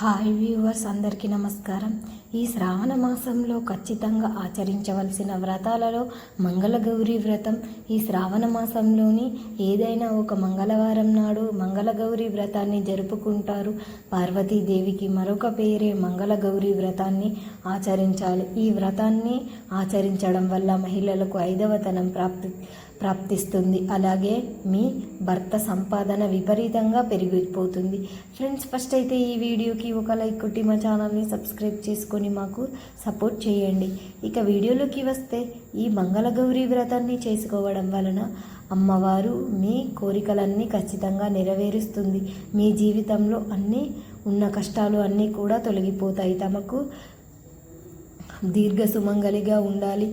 Hi viewers అందరికీ నమస్కారం. ఈ శ్రావణ మాసంలో ఖచ్చితంగా ఆచరించవలసిన వ్రతాలలో మంగళగౌరి వ్రతం. ఈ శ్రావణ మాసంలోని ఏదైనా ఒక మంగళవారం నాడు మంగళగౌరి వ్రతాన్ని జరుపుకుంటారు. పార్వతీదేవికి మరొక పేరే మంగళగౌరి వ్రతాన్ని ఆచరించాలి. ఈ వ్రతాన్ని ఆచరించడం వల్ల మహిళలకు ఐదవతనం ప్రాప్తి ప్రాప్తిస్తుంది. అలాగే మీ భర్త సంపాదన విపరీతంగా పెరిగిపోతుంది. ఫ్రెండ్స్ ఫస్ట్ అయితే ఈ వీడియోకి ఒక లైక్ కొట్టి మా ఛానల్ని సబ్స్క్రైబ్ చేసుకొని మాకు సపోర్ట్ చేయండి. ఇక వీడియోలోకి వస్తే ఈ మంగళగౌరి వ్రతాన్ని చేసుకోవడం వలన అమ్మవారు మీ కోరికలన్నీ ఖచ్చితంగా నెరవేరుస్తుంది. మీ జీవితంలో అన్నీ ఉన్న కష్టాలు అన్నీ కూడా తొలగిపోతాయి. తమకు దీర్ఘ సుమంగలిగా ఉండాలి.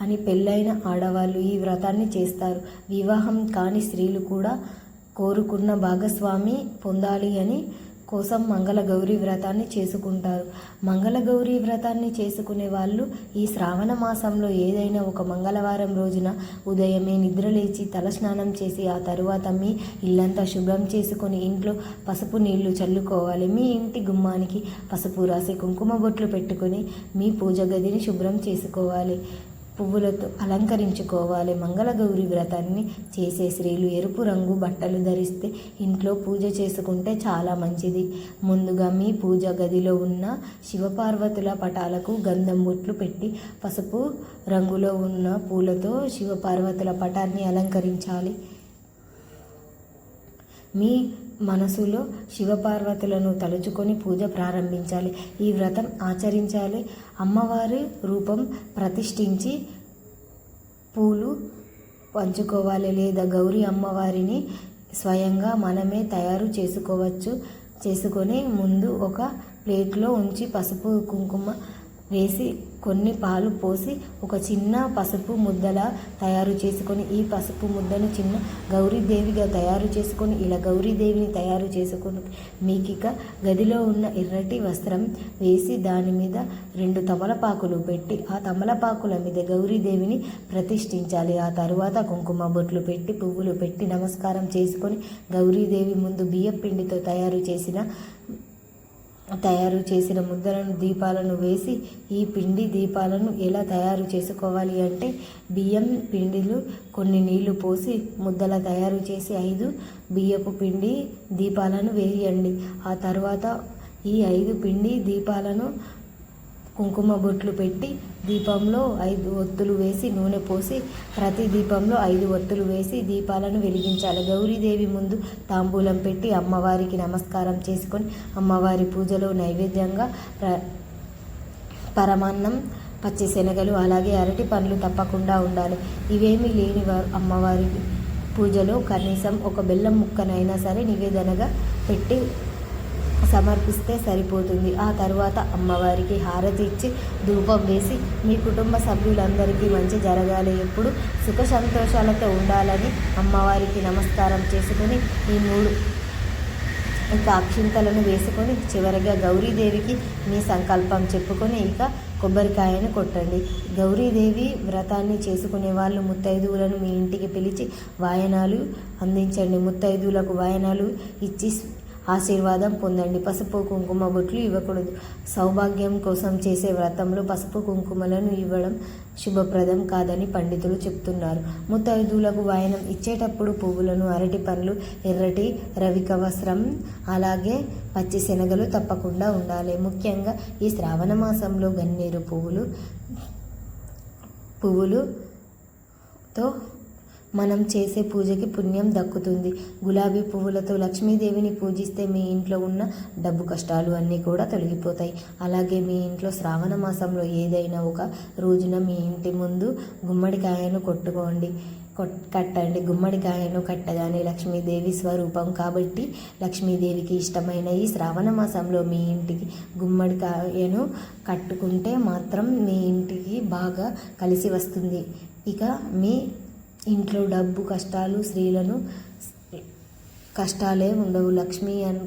అని పెళ్ళైన ఆడవాళ్ళు ఈ వ్రతాన్ని చేస్తారు. వివాహం కాని స్త్రీలు కూడా కోరుకున్న భాగస్వామి పొందాలి అని కోసం మంగళగౌరి వ్రతాన్ని చేసుకుంటారు. మంగళగౌరి వ్రతాన్ని చేసుకునే వాళ్ళు ఈ శ్రావణ మాసంలో ఏదైనా ఒక మంగళవారం రోజున ఉదయమే నిద్రలేచి తలస్నానం చేసి ఆ తరువాత మీ ఇల్లంతా శుభ్రం చేసుకొని ఇంట్లో పసుపు నీళ్ళు చల్లుకోవాలి. మీ ఇంటి గుమ్మానికి పసుపు రాసి కుంకుమ బొట్లు పెట్టుకొని మీ పూజ గదిని శుభ్రం చేసుకోవాలి. పువ్వులతో అలంకరించుకోవాలి. మంగళగౌరి వ్రతాన్ని చేసే స్త్రీలు ఎరుపు రంగు బట్టలు ధరిస్తే ఇంట్లో పూజ చేసుకుంటే చాలా మంచిది. ముందుగా మీ పూజ గదిలో ఉన్న శివపార్వతుల పటాలకు గంధం బొట్లు పెట్టి పసుపు రంగులో ఉన్న పూలతో శివపార్వతుల పటాన్ని అలంకరించాలి. మీ మనసులో శివపార్వతులను తలుచుకొని పూజ ప్రారంభించాలి. ఈ వ్రతం ఆచరించాలి. అమ్మవారి రూపం ప్రతిష్ఠించి పూలు పంచుకోవాలి లేదా గౌరీ అమ్మవారిని స్వయంగా మనమే తయారు చేసుకోవచ్చు. చేసుకొని ముందు ఒక ప్లేట్లో ఉంచి పసుపు కుంకుమ వేసి కొన్ని పాలు పోసి ఒక చిన్న పసుపు ముద్దలా తయారు చేసుకొని ఈ పసుపు ముద్దను చిన్న గౌరీదేవిగా తయారు చేసుకొని ఇలా గౌరీదేవిని తయారు చేసుకొని మీకు ఇక గదిలో ఉన్న ఎర్రటి వస్త్రం వేసి దాని మీద రెండు తమలపాకులు పెట్టి ఆ తమలపాకుల మీద గౌరీదేవిని ప్రతిష్ఠించాలి. ఆ తరువాత కుంకుమ బొట్లు పెట్టి పువ్వులు పెట్టి నమస్కారం చేసుకొని గౌరీదేవి ముందు బియ్యం పిండితో తయారు చేసిన తయారు చేసిన ముద్దలను దీపాలను వేసి ఈ పిండి దీపాలను ఎలా తయారు చేసుకోవాలి అంటే బియ్యం పిండిలు కొన్ని నీళ్ళు పోసి ముద్దల తయారు చేసి ఐదు బియ్యపు పిండి దీపాలను వేయండి. ఆ తర్వాత ఈ ఐదు పిండి దీపాలను కుంకుమ బొట్లు పెట్టి దీపంలో ఐదు ఒత్తులు వేసి నూనె పోసి ప్రతి దీపంలో ఐదు ఒత్తులు వేసి దీపాలను వెలిగించాలి. గౌరీదేవి ముందు తాంబూలం పెట్టి అమ్మవారికి నమస్కారం చేసుకొని అమ్మవారి పూజలో నైవేద్యంగా ప్ర పరమాన్నం పచ్చి శనగలు అలాగే అరటి పండ్లు తప్పకుండా ఉండాలి. ఇవేమీ లేని వారు అమ్మవారి పూజలో కనీసం ఒక బెల్లం ముక్కనైనా సరే నివేదనగా పెట్టి సమర్పిస్తే సరిపోతుంది. ఆ తర్వాత అమ్మవారికి హారతి ఇచ్చి ధూపం వేసి మీ కుటుంబ సభ్యులందరికీ మంచి జరగాలి. ఎప్పుడు సుఖ సంతోషాలతో ఉండాలని అమ్మవారికి నమస్కారం చేసుకొని ఈ మూడు ఇంకా అక్షింతలను వేసుకొని చివరిగా గౌరీదేవికి మీ సంకల్పం చెప్పుకొని ఇక కొబ్బరికాయను కొట్టండి. గౌరీదేవి వ్రతాన్ని చేసుకునే వాళ్ళు ముత్తైదువులను మీ ఇంటికి పిలిచి వాయనాలు అందించండి. ముత్తైదువులకు వాయనాలు ఇచ్చి ఆశీర్వాదం పొందండి. పసుపు కుంకుమ బొట్లు ఇవ్వకూడదు. సౌభాగ్యం కోసం చేసే వ్రతంలో పసుపు కుంకుమలను ఇవ్వడం శుభప్రదం కాదని పండితులు చెప్తున్నారు. ముత్తైదువులకు వాయనం ఇచ్చేటప్పుడు పువ్వులను అరటి పండ్లు ఎర్రటి రవిక వస్త్రం అలాగే పచ్చి శనగలు తప్పకుండా ఉండాలి. ముఖ్యంగా ఈ శ్రావణ మాసంలో గన్నేరు పువ్వులు పువ్వులుతో మనం చేసే పూజకి పుణ్యం దక్కుతుంది. గులాబీ పువ్వులతో లక్ష్మీదేవిని పూజిస్తే మీ ఇంట్లో ఉన్న డబ్బు కష్టాలు అన్నీ కూడా తొలగిపోతాయి. అలాగే మీ ఇంట్లో శ్రావణ మాసంలో ఏదైనా ఒక రోజున మీ ఇంటి ముందు గుమ్మడికాయను కొట్టుకోండి. కట్టండి. గుమ్మడికాయను కట్టగానే లక్ష్మీదేవి స్వరూపం కాబట్టి లక్ష్మీదేవికి ఇష్టమైన ఈ శ్రావణ మాసంలో మీ ఇంటికి గుమ్మడికాయను కట్టుకుంటే మాత్రం మీ ఇంటికి బాగా కలిసి వస్తుంది. ఇక మీ ఇంట్లో డబ్బు కష్టాలు స్త్రీలను కష్టాలే ఉండవు. లక్ష్మీ అని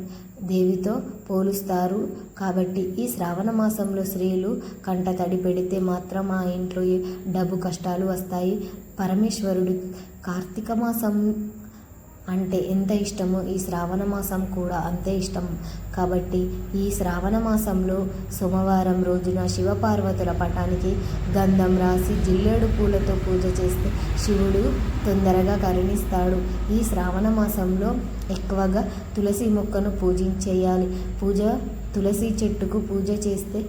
దేవితో పోలుస్తారు. కాబట్టి ఈ శ్రావణ మాసంలో స్త్రీలు కంట తడి పెడితే మాత్రం ఆ ఇంట్లో డబ్బు కష్టాలు వస్తాయి. పరమేశ్వరుడు కార్తీక మాసం అంటే ఎంత ఇష్టమో ఈ శ్రావణ మాసం కూడా అంతే ఇష్టం. కాబట్టి ఈ శ్రావణ మాసంలో సోమవారం రోజున శివపార్వతుల పటానికి గంధం రాసి జిల్లేడు పూలతో పూజ చేస్తే శివుడు తొందరగా కరుణిస్తాడు. ఈ శ్రావణ మాసంలో ఎక్కువగా తులసి మొక్కను పూజించేయాలి. పూజ తులసి చెట్టుకు పూజ చేస్తే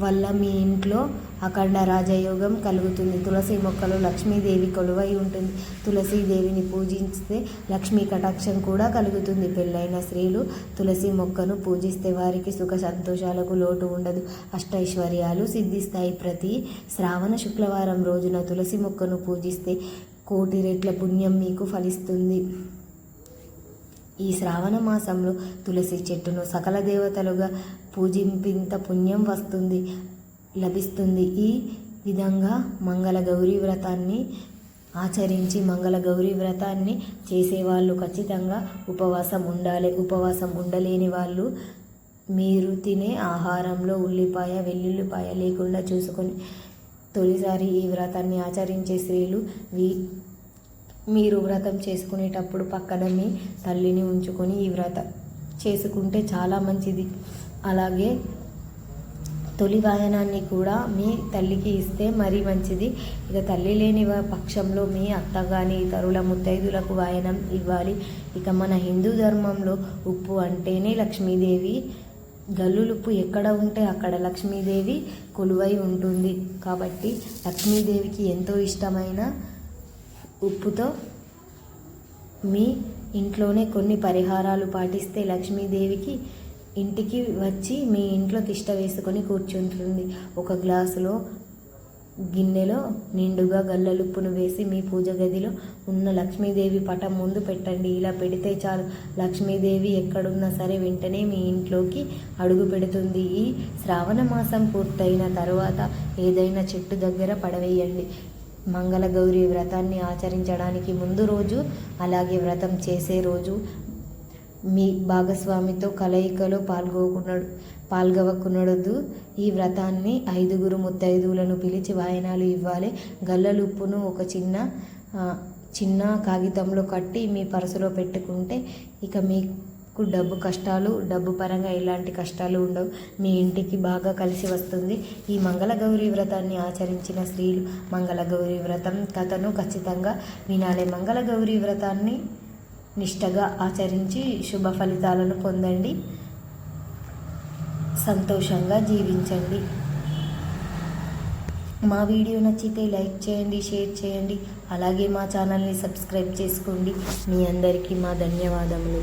వల్ల మీ ఇంట్లో అఖండ రాజయోగం కలుగుతుంది. తులసి మొక్కలు లక్ష్మీదేవి కొలువై ఉంటుంది. తులసీదేవిని పూజిస్తే లక్ష్మీ కటాక్షం కూడా కలుగుతుంది. పెళ్ళైన స్త్రీలు తులసి మొక్కను పూజిస్తే వారికి సుఖ సంతోషాలకు లోటు ఉండదు. అష్టైశ్వర్యాలు సిద్ధిస్తాయి. ప్రతి శ్రావణ శుక్రవారం రోజున తులసి మొక్కను పూజిస్తే కోటి రెట్ల పుణ్యం మీకు ఫలిస్తుంది. ఈ శ్రావణ మాసంలో తులసి చెట్టును సకల దేవతలుగా పూజింపింత పుణ్యం వస్తుంది. లభిస్తుంది. ఈ విధంగా మంగళ గౌరీ వ్రతాన్ని ఆచరించి మంగళ గౌరీ వ్రతాన్ని చేసేవాళ్ళు ఖచ్చితంగా ఉపవాసం ఉండాలి ఉపవాసం ఉండలేని వాళ్ళు మీరు తినే ఆహారంలో ఉల్లిపాయ వెల్లుల్లిపాయ లేకుండా చూసుకొని తొలిసారి ఈ వ్రతాన్ని ఆచరించే స్త్రీలు వీ మీరు వ్రతం చేసుకునేటప్పుడు పక్కన మీ తల్లిని ఉంచుకొని ఈ వ్రతం చేసుకుంటే చాలా మంచిది. అలాగే తొలి వాయనాన్ని కూడా మీ తల్లికి ఇస్తే మరీ మంచిది. ఇక తల్లి లేని పక్షంలో మీ అత్త కానీ ఇతరుల ముత్తైదులకు వాయనం ఇవ్వాలి. ఇక మన హిందూ ధర్మంలో ఉప్పు అంటేనే లక్ష్మీదేవి. గల్లులుప్పు ఎక్కడ ఉంటే అక్కడ లక్ష్మీదేవి కొలువై ఉంటుంది. కాబట్టి లక్ష్మీదేవికి ఎంతో ఇష్టమైన ఉప్పుతో మీ ఇంట్లోనే కొన్ని పరిహారాలు పాటిస్తే లక్ష్మీదేవికి ఇంటికి వచ్చి మీ ఇంట్లో తిష్ట వేసుకొని కూర్చుంటుంది. ఒక గ్లాసులో గిన్నెలో నిండుగా గల్లలుప్పును వేసి మీ పూజ గదిలో ఉన్న లక్ష్మీదేవి పటం ముందు పెట్టండి. ఇలా పెడితే చాలు. లక్ష్మీదేవి ఎక్కడున్నా సరే వెంటనే మీ ఇంట్లోకి అడుగు పెడుతుంది. ఈ శ్రావణ మాసం పూర్తయిన తర్వాత ఏదైనా చెట్టు దగ్గర పడవేయండి. మంగళ గౌరి వ్రతాన్ని ఆచరించడానికి ముందు రోజు అలాగే వ్రతం చేసే రోజు మీ భాగస్వామితో కలయికలో పాల్గొకున్నాడు పాల్గొకునడదు ఈ వ్రతాన్ని ఐదుగురు ముత్తైదువులను పిలిచి వాయనాలు ఇవ్వాలి. గల్లలుప్పును ఒక చిన్న చిన్న కాగితంలో కట్టి మీ పర్సులో పెట్టుకుంటే ఇక మీకు డబ్బు కష్టాలు డబ్బు పరంగా ఎలాంటి కష్టాలు ఉండవు. మీ ఇంటికి బాగా కలిసి వస్తుంది. ఈ మంగళగౌరి వ్రతాన్ని ఆచరించిన స్త్రీలు మంగళగౌరి వ్రతం కథను ఖచ్చితంగా వినాలి. మంగళగౌరి వ్రతాన్ని నిష్టగా ఆచరించి శుభ ఫలితాలను పొందండి. సంతోషంగా జీవించండి. మా వీడియో నచ్చితే లైక్ చేయండి షేర్ చేయండి. అలాగే మా ఛానల్ని సబ్స్క్రైబ్ చేసుకోండి. మీ అందరికీ మా ధన్యవాదములు.